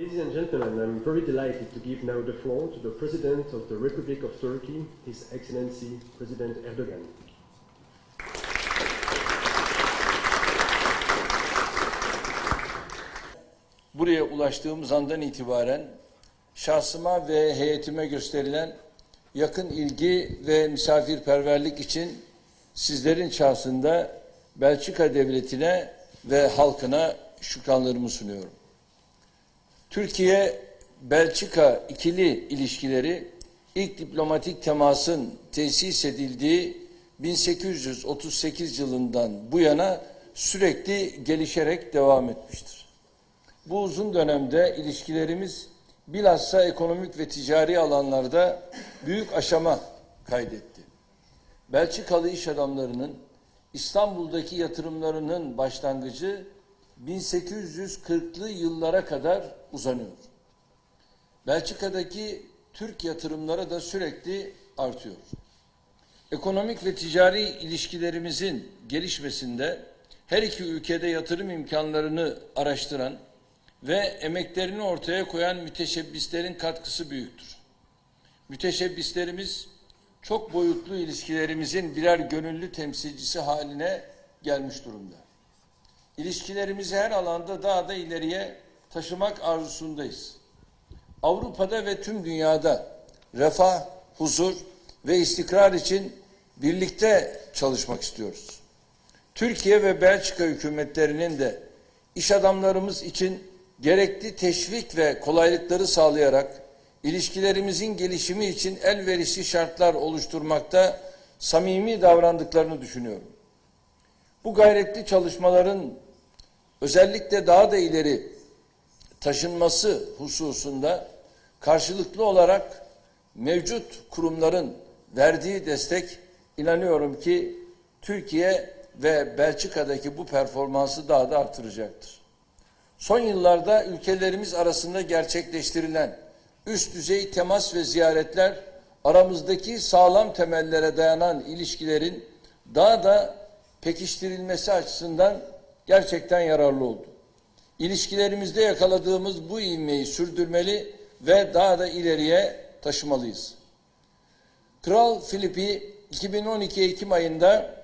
Ladies and gentlemen, I'm very delighted to give now the floor to the President of the Republic of Turkey, His Excellency President Erdogan. buraya ulaştığımız andan itibaren şahsıma ve heyetime gösterilen yakın ilgi ve misafirperverlik için sizlerin şahsında Belçika devletine ve halkına şükranlarımı sunuyorum. Türkiye Belçika ikili ilişkileri ilk diplomatik temasın tesis edildiği 1838 yılından bu yana sürekli gelişerek devam etmiştir. Bu uzun dönemde ilişkilerimiz bilhassa ekonomik ve ticari alanlarda büyük aşama kaydetti. Belçikalı iş adamlarının İstanbul'daki yatırımlarının başlangıcı 1840'lı yıllara kadar uzanıyor. Belçika'daki Türk yatırımları da sürekli artıyor. Ekonomik ve ticari ilişkilerimizin gelişmesinde her iki ülkede yatırım imkanlarını araştıran ve emeklerini ortaya koyan müteşebbislerin katkısı büyüktür. Müteşebbislerimiz çok boyutlu ilişkilerimizin birer gönüllü temsilcisi haline gelmiş durumda. İlişkilerimizi her alanda daha da ileriye taşımak arzusundayız. Avrupa'da ve tüm dünyada refah, huzur ve istikrar için birlikte çalışmak istiyoruz. Türkiye ve Belçika hükümetlerinin de iş adamlarımız için gerekli teşvik ve kolaylıkları sağlayarak ilişkilerimizin gelişimi için elverişli şartlar oluşturmakta samimi davrandıklarını düşünüyorum. Bu gayretli çalışmaların özellikle daha da ileri taşınması hususunda karşılıklı olarak mevcut kurumların verdiği destek inanıyorum ki Türkiye ve Belçika'daki bu performansı daha da artıracaktır. Son yıllarda ülkelerimiz arasında gerçekleştirilen üst düzey temas ve ziyaretler aramızdaki sağlam temellere dayanan ilişkilerin daha da pekiştirilmesi açısından gerçekten yararlı oldu. İlişkilerimizde yakaladığımız bu ivmeyi sürdürmeli ve daha da ileriye taşımalıyız. Kral Filip'i 2012 Ekim ayında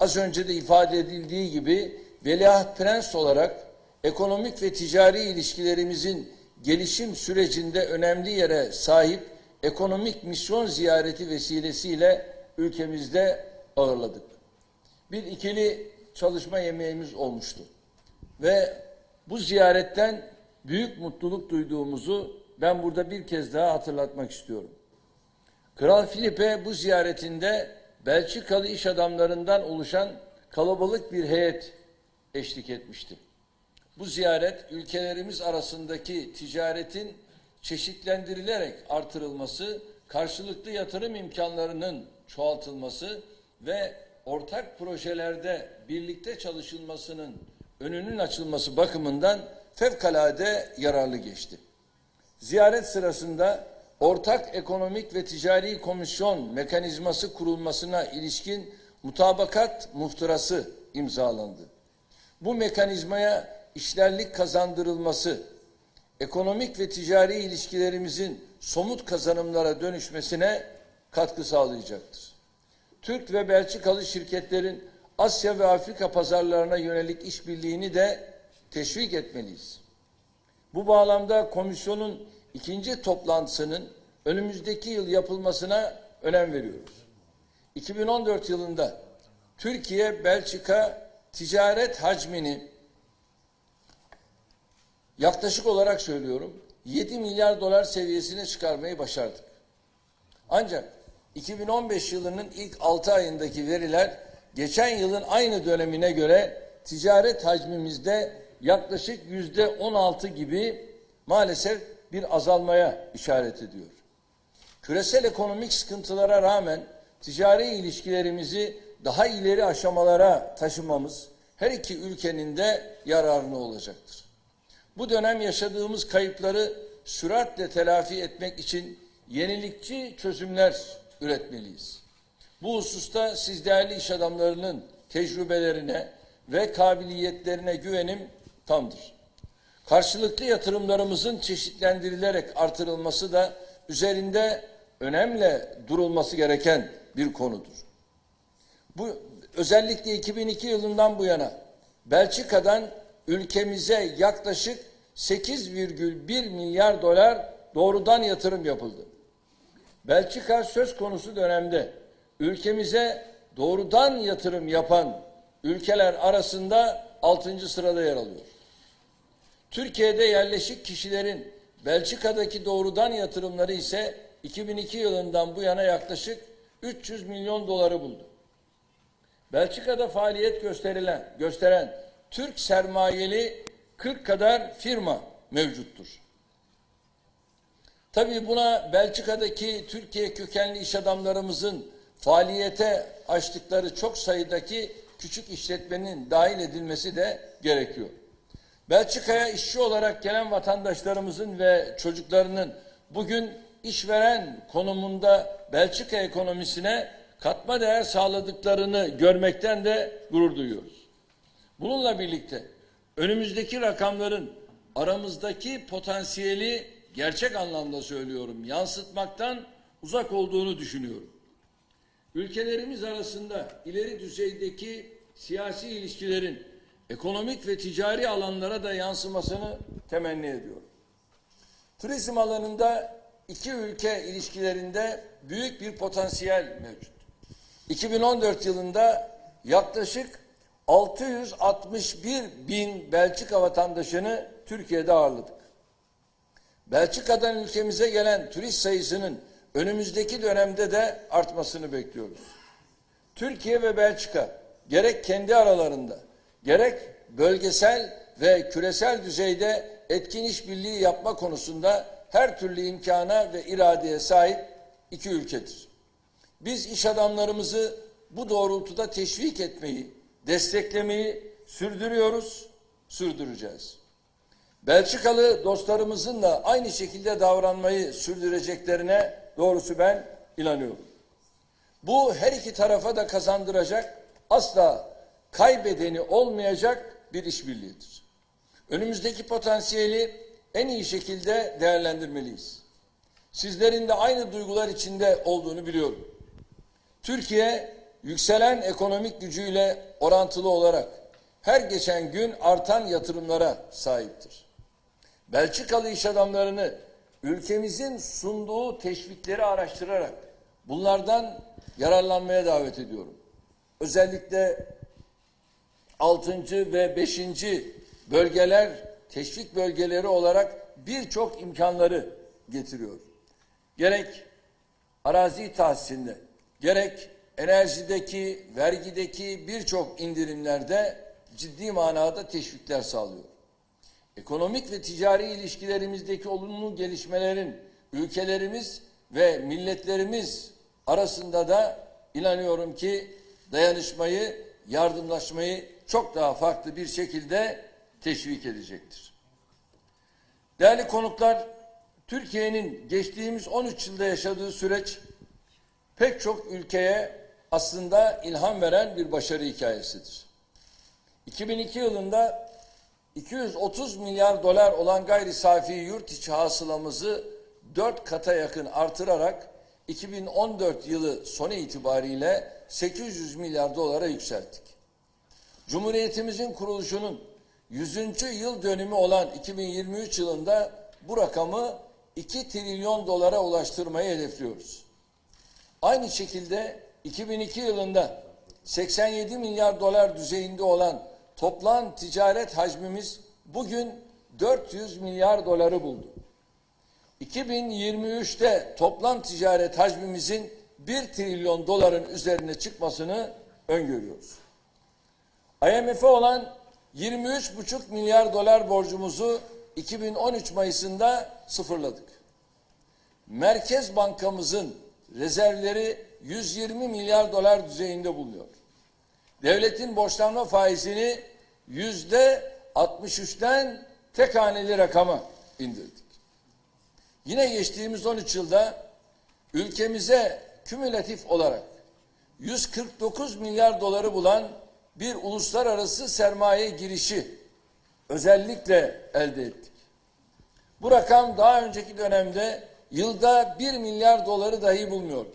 az önce de ifade edildiği gibi veliaht prens olarak ekonomik ve ticari ilişkilerimizin gelişim sürecinde önemli yere sahip ekonomik misyon ziyareti vesilesiyle ülkemizde ağırladık. Bir ikili çalışma yemeğimiz olmuştu. Ve bu ziyaretten büyük mutluluk duyduğumuzu ben burada bir kez daha hatırlatmak istiyorum. Kral Filipe bu ziyaretinde Belçikalı iş adamlarından oluşan kalabalık bir heyet eşlik etmişti. Bu ziyaret ülkelerimiz arasındaki ticaretin çeşitlendirilerek artırılması, karşılıklı yatırım imkanlarının çoğaltılması ve ortak projelerde birlikte çalışılmasının önünün açılması bakımından fevkalade yararlı geçti. Ziyaret sırasında ortak ekonomik ve ticari komisyon mekanizması kurulmasına ilişkin mutabakat muhtırası imzalandı. Bu mekanizmaya işlerlik kazandırılması, ekonomik ve ticari ilişkilerimizin somut kazanımlara dönüşmesine katkı sağlayacaktır. Türk ve Belçikalı şirketlerin Asya ve Afrika pazarlarına yönelik işbirliğini de teşvik etmeliyiz. Bu bağlamda komisyonun ikinci toplantısının önümüzdeki yıl yapılmasına önem veriyoruz. 2014 yılında Türkiye Belçika ticaret hacmini yaklaşık olarak söylüyorum 7 milyar dolar seviyesine çıkarmayı başardık. Ancak 2015 yılının ilk 6 ayındaki veriler geçen yılın aynı dönemine göre ticaret hacmimizde yaklaşık yüzde 16 gibi maalesef bir azalmaya işaret ediyor. Küresel ekonomik sıkıntılara rağmen ticari ilişkilerimizi daha ileri aşamalara taşımamız her iki ülkenin de yararına olacaktır. Bu dönem yaşadığımız kayıpları süratle telafi etmek için yenilikçi çözümler üretmeliyiz. Bu hususta siz değerli iş adamlarının tecrübelerine ve kabiliyetlerine güvenim tamdır. karşılıklı yatırımlarımızın çeşitlendirilerek artırılması da üzerinde önemli durulması gereken bir konudur. Bu özellikle 2002 yılından bu yana Belçika'dan ülkemize yaklaşık 8,1 milyar dolar doğrudan yatırım yapıldı. Belçika söz konusu dönemde ülkemize doğrudan yatırım yapan ülkeler arasında 6. sırada yer alıyor. Türkiye'de yerleşik kişilerin Belçika'daki doğrudan yatırımları ise 2002 yılından bu yana yaklaşık 300 milyon doları buldu. Belçika'da faaliyet gösterilen, gösteren Türk sermayeli 40 kadar firma mevcuttur. Tabii buna Belçika'daki Türkiye kökenli iş adamlarımızın faaliyete açtıkları çok sayıdaki küçük işletmenin dahil edilmesi de gerekiyor. Belçika'ya işçi olarak gelen vatandaşlarımızın ve çocuklarının bugün işveren konumunda Belçika ekonomisine katma değer sağladıklarını görmekten de gurur duyuyoruz. Bununla birlikte önümüzdeki rakamların aramızdaki potansiyeli gerçek anlamda söylüyorum yansıtmaktan uzak olduğunu düşünüyorum. Ülkelerimiz arasında ileri düzeydeki siyasi ilişkilerin ekonomik ve ticari alanlara da yansımasını temenni ediyorum. Turizm alanında iki ülke ilişkilerinde büyük bir potansiyel mevcut. 2014 yılında yaklaşık 661 bin Belçika vatandaşını Türkiye'de ağırladık. Belçika'dan ülkemize gelen turist sayısının önümüzdeki dönemde de artmasını bekliyoruz. Türkiye ve Belçika gerek kendi aralarında gerek bölgesel ve küresel düzeyde etkin işbirliği yapma konusunda her türlü imkana ve iradeye sahip iki ülkedir. Biz iş adamlarımızı bu doğrultuda teşvik etmeyi, desteklemeyi sürdürüyoruz, sürdüreceğiz. Belçikalı dostlarımızın da aynı şekilde davranmayı sürdüreceklerine doğrusu ben inanıyorum. Bu her iki tarafa da kazandıracak, asla kaybedeni olmayacak bir işbirliğidir. Önümüzdeki potansiyeli en iyi şekilde değerlendirmeliyiz. Sizlerin de aynı duygular içinde olduğunu biliyorum. Türkiye yükselen ekonomik gücüyle orantılı olarak her geçen gün artan yatırımlara sahiptir. Belçikalı iş adamlarını ülkemizin sunduğu teşvikleri araştırarak bunlardan yararlanmaya davet ediyorum. Özellikle 6. ve 5. bölgeler teşvik bölgeleri olarak birçok imkanları getiriyor. Gerek arazi tahsisinde, gerek enerjideki, vergideki birçok indirimlerde ciddi manada teşvikler sağlıyor. Ekonomik ve ticari ilişkilerimizdeki olumlu gelişmelerin ülkelerimiz ve milletlerimiz arasında da inanıyorum ki dayanışmayı, yardımlaşmayı çok daha farklı bir şekilde teşvik edecektir. Değerli konuklar, Türkiye'nin geçtiğimiz 13 yılda yaşadığı süreç pek çok ülkeye aslında ilham veren bir başarı hikayesidir. 2002 yılında 230 milyar dolar olan gayri safi yurt içi hasılamızı 4 kata yakın artırarak 2014 yılı sonu itibariyle 800 milyar dolara yükselttik. Cumhuriyetimizin kuruluşunun 100. yıl dönümü olan 2023 yılında bu rakamı 2 trilyon dolara ulaştırmayı hedefliyoruz. Aynı şekilde 2002 yılında 87 milyar dolar düzeyinde olan toplam ticaret hacmimiz bugün 400 milyar doları buldu. 2023'te toplam ticaret hacmimizin 1 trilyon doların üzerine çıkmasını öngörüyoruz. IMF'e olan 23,5 milyar dolar borcumuzu 2013 Mayıs'ında sıfırladık. Merkez Bankamızın rezervleri 120 milyar dolar düzeyinde bulunuyor. Devletin borçlanma faizini yüzde 63'ten tek haneli rakama indirdik. Yine geçtiğimiz 13 yılda ülkemize kümülatif olarak 149 milyar doları bulan bir uluslararası sermaye girişi özellikle elde ettik. Bu rakam daha önceki dönemde yılda 1 milyar doları dahi bulmuyordu.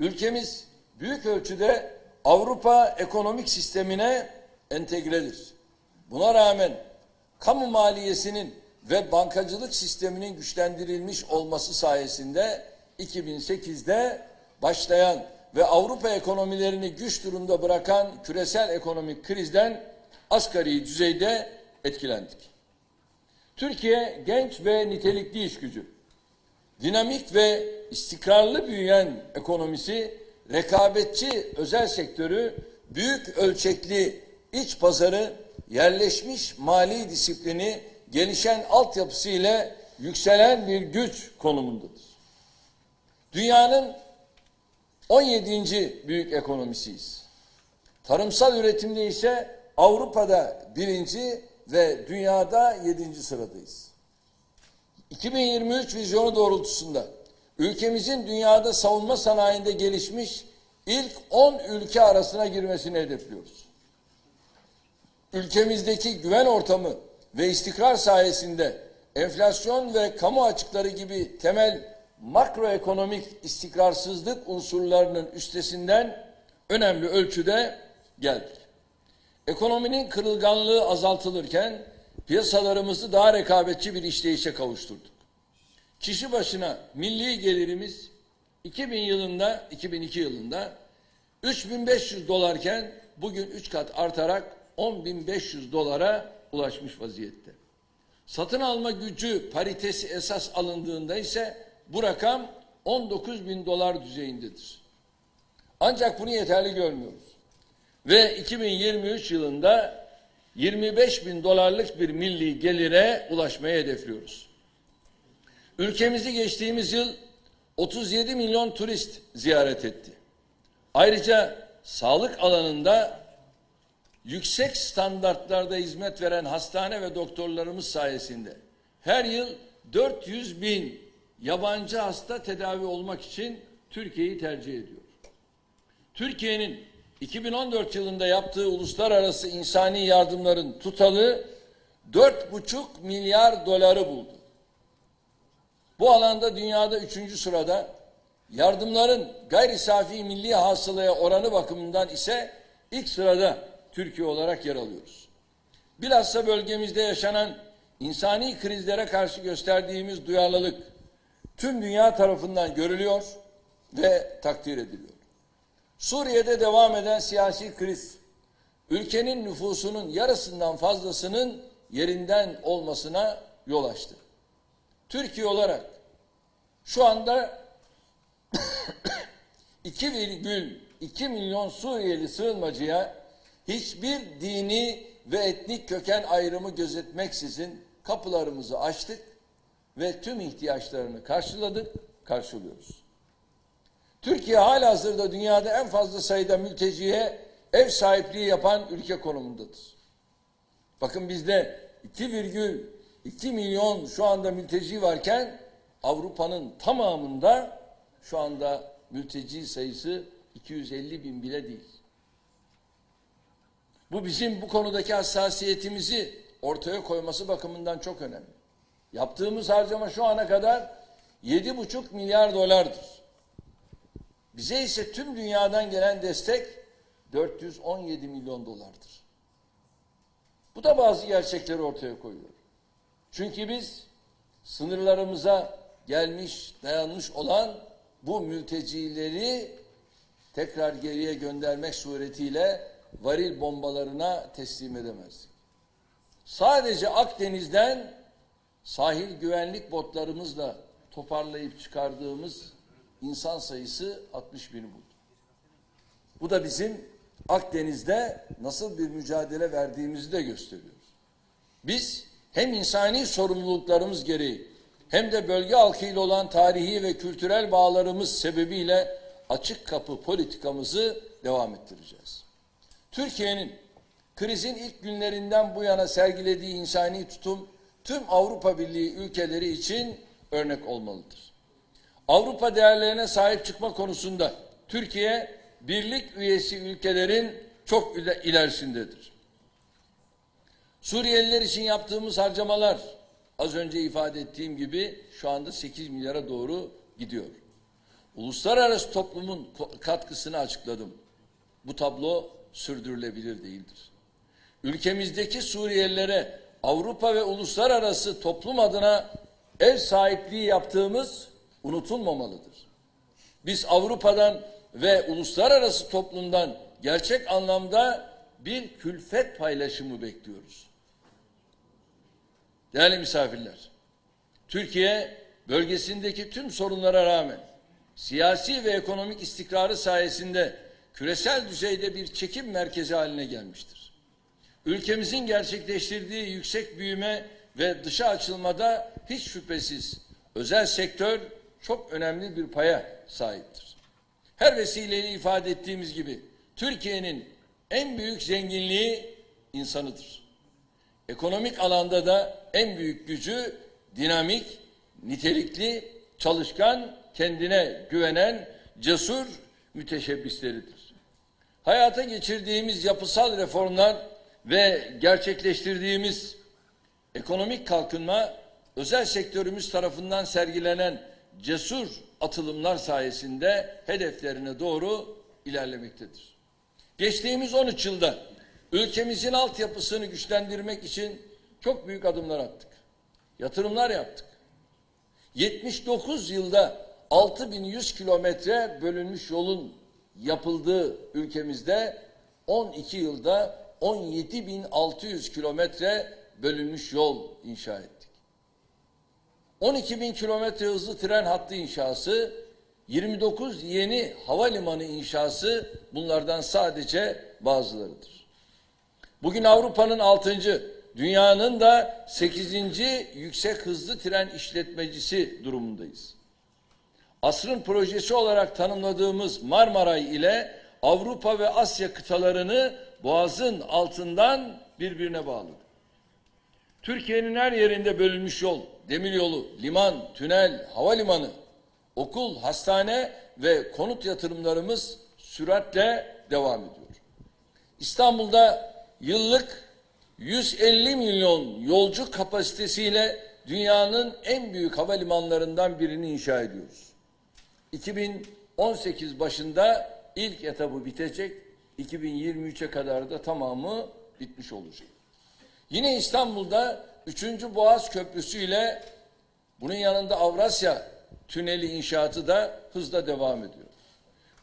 Ülkemiz büyük ölçüde Avrupa ekonomik sistemine entegredir. Buna rağmen kamu maliyesinin ve bankacılık sisteminin güçlendirilmiş olması sayesinde 2008'de başlayan ve Avrupa ekonomilerini güç durumda bırakan küresel ekonomik krizden asgari düzeyde etkilendik. Türkiye genç ve nitelikli iş gücü, dinamik ve istikrarlı büyüyen ekonomisi, rekabetçi özel sektörü, büyük ölçekli iç pazarı, yerleşmiş mali disiplini, gelişen altyapısı ile yükselen bir güç konumundadır. Dünyanın 17. büyük ekonomisiyiz. Tarımsal üretimde ise Avrupa'da birinci ve dünyada yedinci sıradayız. 2023 vizyonu doğrultusunda ülkemizin dünyada savunma sanayinde gelişmiş ilk 10 ülke arasına girmesini hedefliyoruz. Ülkemizdeki güven ortamı ve istikrar sayesinde enflasyon ve kamu açıkları gibi temel makroekonomik istikrarsızlık unsurlarının üstesinden önemli ölçüde geldik. Ekonominin kırılganlığı azaltılırken piyasalarımızı daha rekabetçi bir işleyişe kavuşturduk. Kişi başına milli gelirimiz 2000 yılında 2002 yılında 3500 dolarken bugün 3 kat artarak 10500 dolara ulaşmış vaziyette. Satın alma gücü paritesi esas alındığında ise bu rakam 19 bin dolar düzeyindedir. Ancak bunu yeterli görmüyoruz. Ve 2023 yılında 25 bin dolarlık bir milli gelire ulaşmayı hedefliyoruz. Ülkemizi geçtiğimiz yıl 37 milyon turist ziyaret etti. Ayrıca sağlık alanında yüksek standartlarda hizmet veren hastane ve doktorlarımız sayesinde her yıl 400 bin yabancı hasta tedavi olmak için Türkiye'yi tercih ediyor. Türkiye'nin 2014 yılında yaptığı uluslararası insani yardımların tutalı 4,5 milyar doları buldu. Bu alanda dünyada üçüncü sırada, yardımların gayri safi milli hasılaya oranı bakımından ise ilk sırada Türkiye olarak yer alıyoruz. Bilhassa bölgemizde yaşanan insani krizlere karşı gösterdiğimiz duyarlılık tüm dünya tarafından görülüyor ve takdir ediliyor. Suriye'de devam eden siyasi kriz, ülkenin nüfusunun yarısından fazlasının yerinden olmasına yol açtı. Türkiye olarak şu anda 2,2 milyon Suriyeli sığınmacıya hiçbir dini ve etnik köken ayrımı gözetmeksizin kapılarımızı açtık ve tüm ihtiyaçlarını karşıladık, karşılıyoruz. Türkiye hala hazırda dünyada en fazla sayıda mülteciye ev sahipliği yapan ülke konumundadır. Bakın bizde 2,2 milyon şu anda mülteci varken Avrupa'nın tamamında şu anda mülteci sayısı 250 bin bile değil. Bu bizim bu konudaki hassasiyetimizi ortaya koyması bakımından çok önemli. Yaptığımız harcama şu ana kadar 7,5 milyar dolardır. Bize ise tüm dünyadan gelen destek 417 milyon dolardır. Bu da bazı gerçekleri ortaya koyuyor. Çünkü biz sınırlarımıza gelmiş, dayanmış olan bu mültecileri tekrar geriye göndermek suretiyle varil bombalarına teslim edemezdik. Sadece Akdeniz'den sahil güvenlik botlarımızla toparlayıp çıkardığımız insan sayısı 60 bini buldu. Bu da bizim Akdeniz'de nasıl bir mücadele verdiğimizi de gösteriyor. Biz hem insani sorumluluklarımız gereği hem de bölge halkıyla olan tarihi ve kültürel bağlarımız sebebiyle açık kapı politikamızı devam ettireceğiz. Türkiye'nin krizin ilk günlerinden bu yana sergilediği insani tutum tüm Avrupa Birliği ülkeleri için örnek olmalıdır. Avrupa değerlerine sahip çıkma konusunda Türkiye birlik üyesi ülkelerin çok ilerisindedir. Suriyeliler için yaptığımız harcamalar az önce ifade ettiğim gibi şu anda 8 milyara doğru gidiyor. Uluslararası toplumun katkısını açıkladım. Bu tablo sürdürülebilir değildir. Ülkemizdeki Suriyelilere Avrupa ve uluslararası toplum adına ev sahipliği yaptığımız unutulmamalıdır. Biz Avrupa'dan ve uluslararası toplumdan gerçek anlamda bir külfet paylaşımı bekliyoruz. Değerli misafirler, Türkiye bölgesindeki tüm sorunlara rağmen siyasi ve ekonomik istikrarı sayesinde küresel düzeyde bir çekim merkezi haline gelmiştir. Ülkemizin gerçekleştirdiği yüksek büyüme ve dışa açılmada hiç şüphesiz özel sektör çok önemli bir paya sahiptir. Her vesileyle ifade ettiğimiz gibi Türkiye'nin en büyük zenginliği insanıdır. Ekonomik alanda da en büyük gücü dinamik, nitelikli, çalışkan, kendine güvenen, cesur müteşebbisleridir. Hayata geçirdiğimiz yapısal reformlar ve gerçekleştirdiğimiz ekonomik kalkınma özel sektörümüz tarafından sergilenen cesur atılımlar sayesinde hedeflerine doğru ilerlemektedir. Geçtiğimiz 13 yılda ülkemizin altyapısını güçlendirmek için çok büyük adımlar attık. Yatırımlar yaptık. 79 yılda 6100 kilometre bölünmüş yolun yapıldığı ülkemizde 12 yılda 17600 kilometre bölünmüş yol inşa ettik. 12 bin kilometre hızlı tren hattı inşası, 29 yeni havalimanı inşası bunlardan sadece bazılarıdır. Bugün Avrupa'nın 6. dünyanın da 8. yüksek hızlı tren işletmecisi durumundayız. Asrın projesi olarak tanımladığımız Marmaray ile Avrupa ve Asya kıtalarını boğazın altından birbirine bağladı. Türkiye'nin her yerinde bölünmüş yol, demiryolu, liman, tünel, havalimanı, okul, hastane ve konut yatırımlarımız süratle devam ediyor. İstanbul'da yıllık 150 milyon yolcu kapasitesiyle dünyanın en büyük havalimanlarından birini inşa ediyoruz. 2018 başında ilk etabı bitecek, 2023'e kadar da tamamı bitmiş olacak. Yine İstanbul'da 3. Boğaz Köprüsü ile bunun yanında Avrasya Tüneli inşaatı da hızla devam ediyor.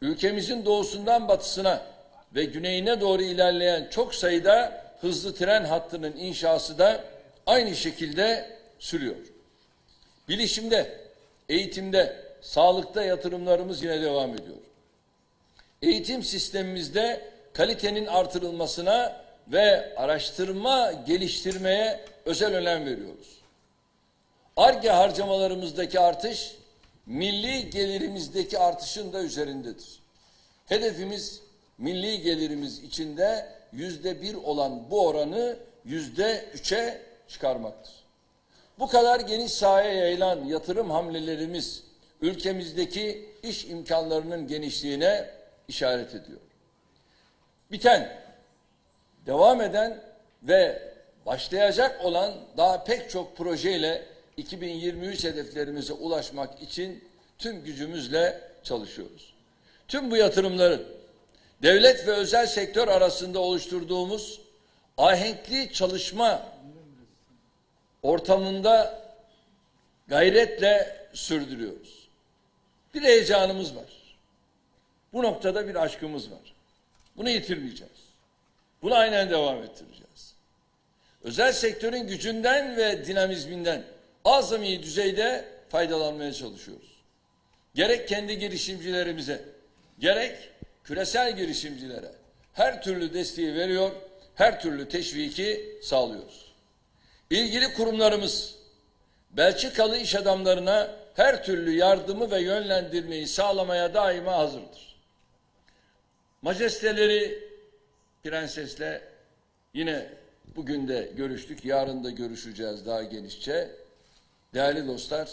Ülkemizin doğusundan batısına ve güneyine doğru ilerleyen çok sayıda hızlı tren hattının inşası da aynı şekilde sürüyor. Bilişimde, eğitimde, sağlıkta yatırımlarımız yine devam ediyor. Eğitim sistemimizde kalitenin artırılmasına ve araştırma geliştirmeye özel önem veriyoruz. ARGE harcamalarımızdaki artış milli gelirimizdeki artışın da üzerindedir. Hedefimiz milli gelirimiz içinde yüzde bir olan bu oranı yüzde üçe çıkarmaktır. Bu kadar geniş sahaya yayılan yatırım hamlelerimiz ülkemizdeki iş imkanlarının genişliğine işaret ediyor. Biten, devam eden ve başlayacak olan daha pek çok projeyle 2023 hedeflerimize ulaşmak için tüm gücümüzle çalışıyoruz. Tüm bu yatırımların devlet ve özel sektör arasında oluşturduğumuz ahenkli çalışma ortamında gayretle sürdürüyoruz. Bir heyecanımız var. Bu noktada bir aşkımız var. Bunu yitirmeyeceğiz. Bunu aynen devam ettireceğiz. Özel sektörün gücünden ve dinamizminden azami düzeyde faydalanmaya çalışıyoruz. Gerek kendi girişimcilerimize, gerek küresel girişimcilere her türlü desteği veriyor, her türlü teşviki sağlıyoruz. İlgili kurumlarımız Belçikalı iş adamlarına her türlü yardımı ve yönlendirmeyi sağlamaya daima hazırdır. Majesteleri prensesle yine bugün de görüştük, yarın da görüşeceğiz daha genişçe. Değerli dostlar,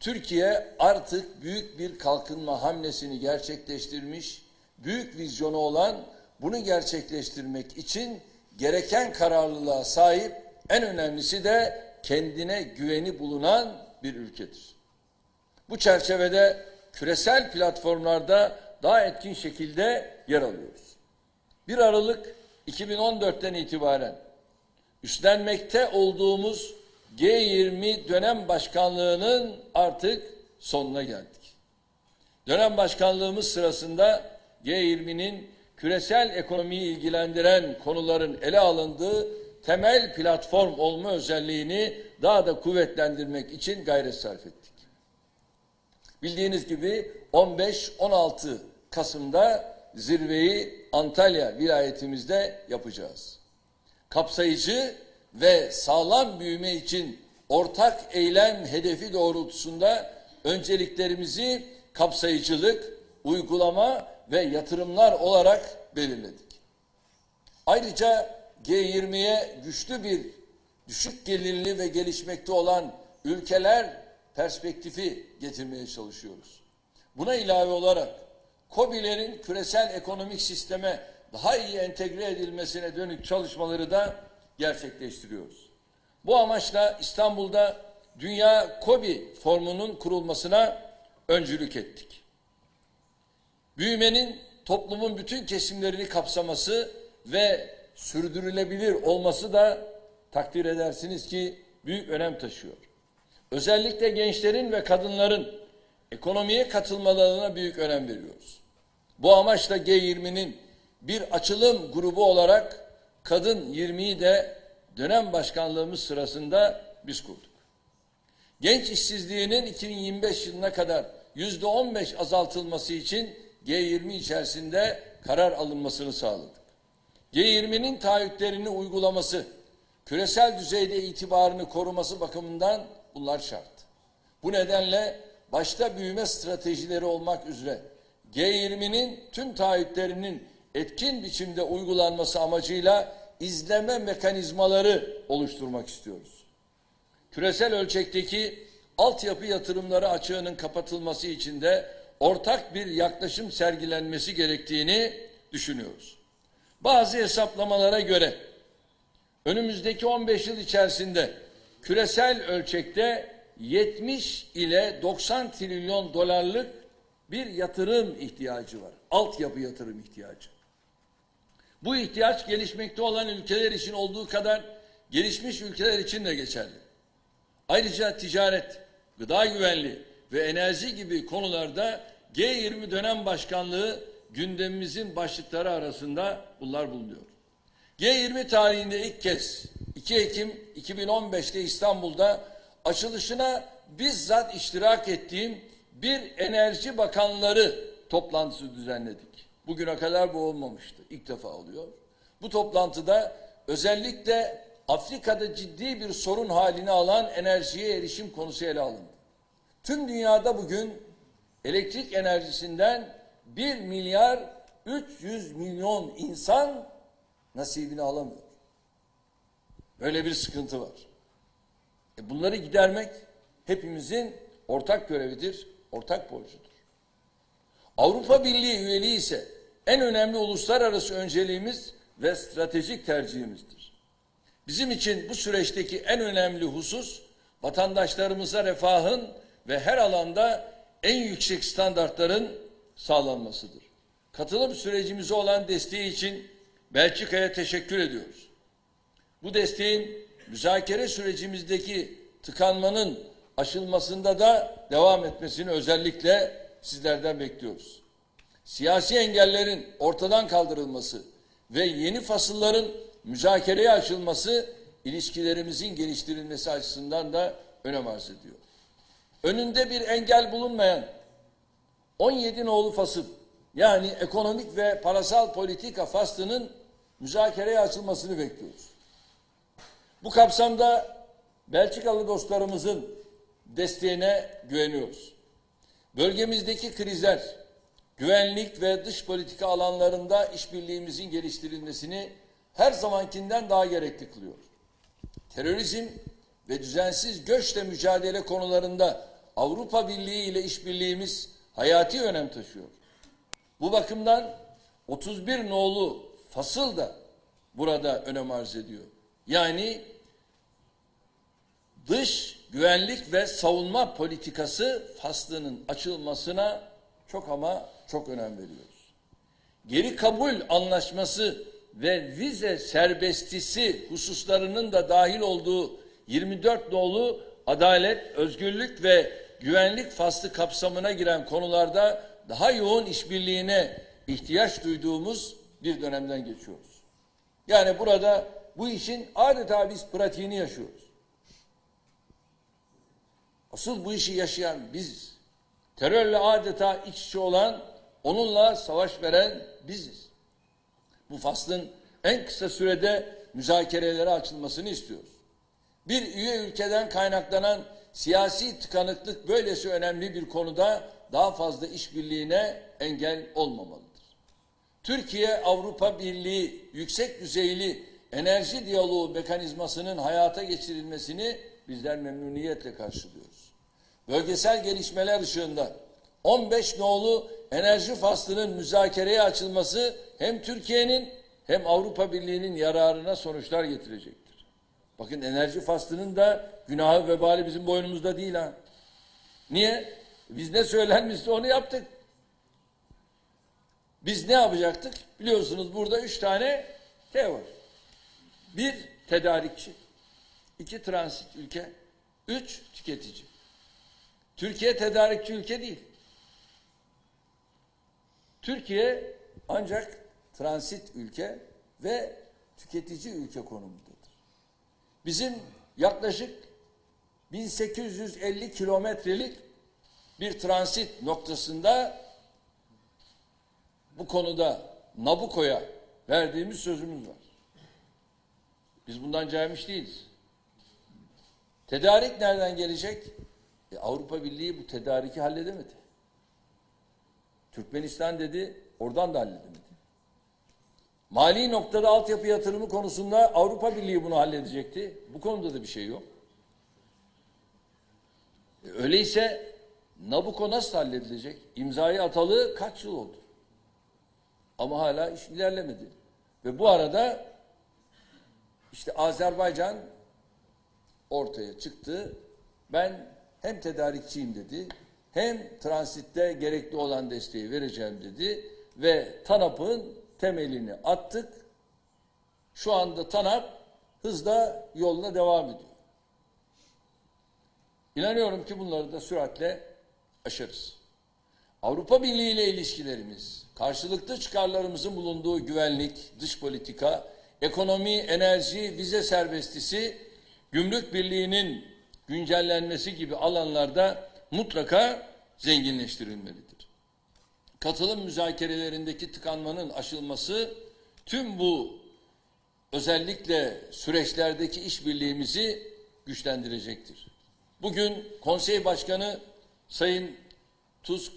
Türkiye artık büyük bir kalkınma hamlesini gerçekleştirmiş, büyük vizyonu olan bunu gerçekleştirmek için gereken kararlılığa sahip, en önemlisi de kendine güveni bulunan bir ülkedir. Bu çerçevede küresel platformlarda daha etkin şekilde yer alıyoruz. 1 Aralık 2014'ten itibaren üstlenmekte olduğumuz G20 dönem başkanlığının artık sonuna geldik. Dönem başkanlığımız sırasında G20'nin küresel ekonomiyi ilgilendiren konuların ele alındığı temel platform olma özelliğini daha da kuvvetlendirmek için gayret sarf ettik. Bildiğiniz gibi 15-16 Kasım'da zirveyi Antalya vilayetimizde yapacağız. Kapsayıcı ve sağlam büyüme için ortak eylem hedefi doğrultusunda önceliklerimizi kapsayıcılık, uygulama ve yatırımlar olarak belirledik. Ayrıca G20'ye güçlü bir düşük gelirli ve gelişmekte olan ülkeler perspektifi getirmeye çalışıyoruz. Buna ilave olarak COBİ'lerin küresel ekonomik sisteme daha iyi entegre edilmesine dönük çalışmaları da gerçekleştiriyoruz. Bu amaçla İstanbul'da Dünya COBİ Formu'nun kurulmasına öncülük ettik. Büyümenin toplumun bütün kesimlerini kapsaması ve sürdürülebilir olması da takdir edersiniz ki büyük önem taşıyor. Özellikle gençlerin ve kadınların ekonomiye katılmalarına büyük önem veriyoruz. Bu amaçla G20'nin bir açılım grubu olarak Kadın 20'yi de dönem başkanlığımız sırasında biz kurduk. Genç işsizliğinin 2025 yılına kadar yüzde 15 azaltılması için G20 içerisinde karar alınmasını sağladık. G20'nin taahhütlerini uygulaması, küresel düzeyde itibarını koruması bakımından bunlar şart. Bu nedenle başta büyüme stratejileri olmak üzere G20'nin tüm taahhütlerinin etkin biçimde uygulanması amacıyla izleme mekanizmaları oluşturmak istiyoruz. Küresel ölçekteki altyapı yatırımları açığının kapatılması için de ortak bir yaklaşım sergilenmesi gerektiğini düşünüyoruz. Bazı hesaplamalara göre önümüzdeki 15 yıl içerisinde küresel ölçekte 70 ile 90 trilyon dolarlık bir yatırım ihtiyacı var. Altyapı yatırım ihtiyacı. Bu ihtiyaç gelişmekte olan ülkeler için olduğu kadar gelişmiş ülkeler için de geçerli. Ayrıca ticaret, gıda güvenliği ve enerji gibi konularda G20 dönem başkanlığı gündemimizin başlıkları arasında bunlar bulunuyor. G20 tarihinde ilk kez 2 Ekim 2015'te İstanbul'da açılışına bizzat iştirak ettiğim bir enerji bakanları toplantısı düzenledik. Bugüne kadar bu olmamıştı. İlk defa oluyor. Bu toplantıda özellikle Afrika'da ciddi bir sorun halini alan enerjiye erişim konusu ele alındı. Tüm dünyada bugün elektrik enerjisinden 1 milyar 300 milyon insan nasibini alamıyor. Böyle bir sıkıntı var. E bunları gidermek hepimizin ortak görevidir, ortak borcudur. Avrupa Birliği üyeliği ise en önemli uluslararası önceliğimiz ve stratejik tercihimizdir. Bizim için bu süreçteki en önemli husus vatandaşlarımıza refahın ve her alanda en yüksek standartların sağlanmasıdır. Katılım sürecimize olan desteği için Belçika'ya teşekkür ediyoruz. Bu desteğin müzakere sürecimizdeki tıkanmanın aşılmasında da devam etmesini özellikle sizlerden bekliyoruz siyasi engellerin ortadan kaldırılması ve yeni fasılların müzakereye açılması ilişkilerimizin geliştirilmesi açısından da önem arz ediyor. Önünde bir engel bulunmayan 17 nolu fasıl yani ekonomik ve parasal politika faslının müzakereye açılmasını bekliyoruz. Bu kapsamda Belçikalı dostlarımızın desteğine güveniyoruz. Bölgemizdeki krizler güvenlik ve dış politika alanlarında işbirliğimizin geliştirilmesini her zamankinden daha gerekli kılıyor. Terörizm ve düzensiz göçle mücadele konularında Avrupa Birliği ile işbirliğimiz hayati önem taşıyor. Bu bakımdan 31 nolu fasıl da burada önem arz ediyor. Yani dış güvenlik ve savunma politikası faslının açılmasına çok ama çok önem veriyoruz. Geri kabul anlaşması ve vize serbestisi hususlarının da dahil olduğu 24 nolu adalet, özgürlük ve güvenlik faslı kapsamına giren konularda daha yoğun işbirliğine ihtiyaç duyduğumuz bir dönemden geçiyoruz. Yani burada bu işin adeta biz pratiğini yaşıyoruz. Asıl bu işi yaşayan biziz. Terörle adeta iç içe olan, onunla savaş veren biziz. Bu faslın en kısa sürede müzakerelere açılmasını istiyoruz. Bir üye ülkeden kaynaklanan siyasi tıkanıklık böylesi önemli bir konuda daha fazla işbirliğine engel olmamalıdır. Türkiye Avrupa Birliği yüksek düzeyli enerji diyaloğu mekanizmasının hayata geçirilmesini bizler memnuniyetle karşılıyoruz. Bölgesel gelişmeler ışığında 15 nolu enerji faslının müzakereye açılması hem Türkiye'nin hem Avrupa Birliği'nin yararına sonuçlar getirecektir. Bakın enerji faslının da günahı vebali bizim boynumuzda değil ha. Niye? Biz ne söylenmişse onu yaptık. Biz ne yapacaktık? Biliyorsunuz burada üç tane T var. Bir tedarikçi, iki transit ülke, üç tüketici. Türkiye tedarikçi ülke değil. Türkiye ancak transit ülke ve tüketici ülke konumundadır. Bizim yaklaşık 1850 kilometrelik bir transit noktasında bu konuda Nabuko'ya verdiğimiz sözümüz var. Biz bundan caymış değiliz. Tedarik nereden gelecek? E, Avrupa Birliği bu tedariki halledemedi. Türkmenistan dedi, oradan da halledemedi. Mali noktada altyapı yatırımı konusunda Avrupa Birliği bunu halledecekti. Bu konuda da bir şey yok. E, öyleyse Nabucco nasıl halledilecek? İmzayı atalı kaç yıl oldu? Ama hala iş ilerlemedi. Ve bu arada işte Azerbaycan ortaya çıktı. Ben hem tedarikçiyim dedi, hem transitte gerekli olan desteği vereceğim dedi ve TANAP'ın temelini attık. Şu anda TANAP hızla yoluna devam ediyor. İnanıyorum ki bunları da süratle aşarız. Avrupa Birliği ile ilişkilerimiz, karşılıklı çıkarlarımızın bulunduğu güvenlik, dış politika, ekonomi, enerji, vize serbestisi, gümrük birliğinin güncellenmesi gibi alanlarda mutlaka zenginleştirilmelidir. Katılım müzakerelerindeki tıkanmanın aşılması tüm bu özellikle süreçlerdeki işbirliğimizi güçlendirecektir. Bugün Konsey Başkanı Sayın Tusk,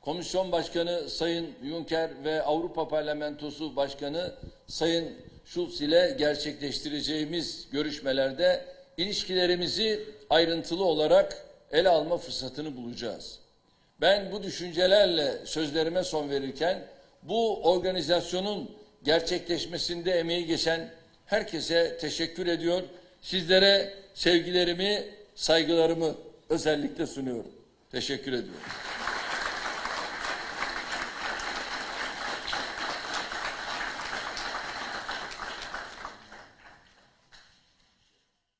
Komisyon Başkanı Sayın Juncker ve Avrupa Parlamentosu Başkanı Sayın Schulz ile gerçekleştireceğimiz görüşmelerde ilişkilerimizi ayrıntılı olarak ele alma fırsatını bulacağız. Ben bu düşüncelerle sözlerime son verirken bu organizasyonun gerçekleşmesinde emeği geçen herkese teşekkür ediyor. Sizlere sevgilerimi, saygılarımı özellikle sunuyorum. Teşekkür ediyorum.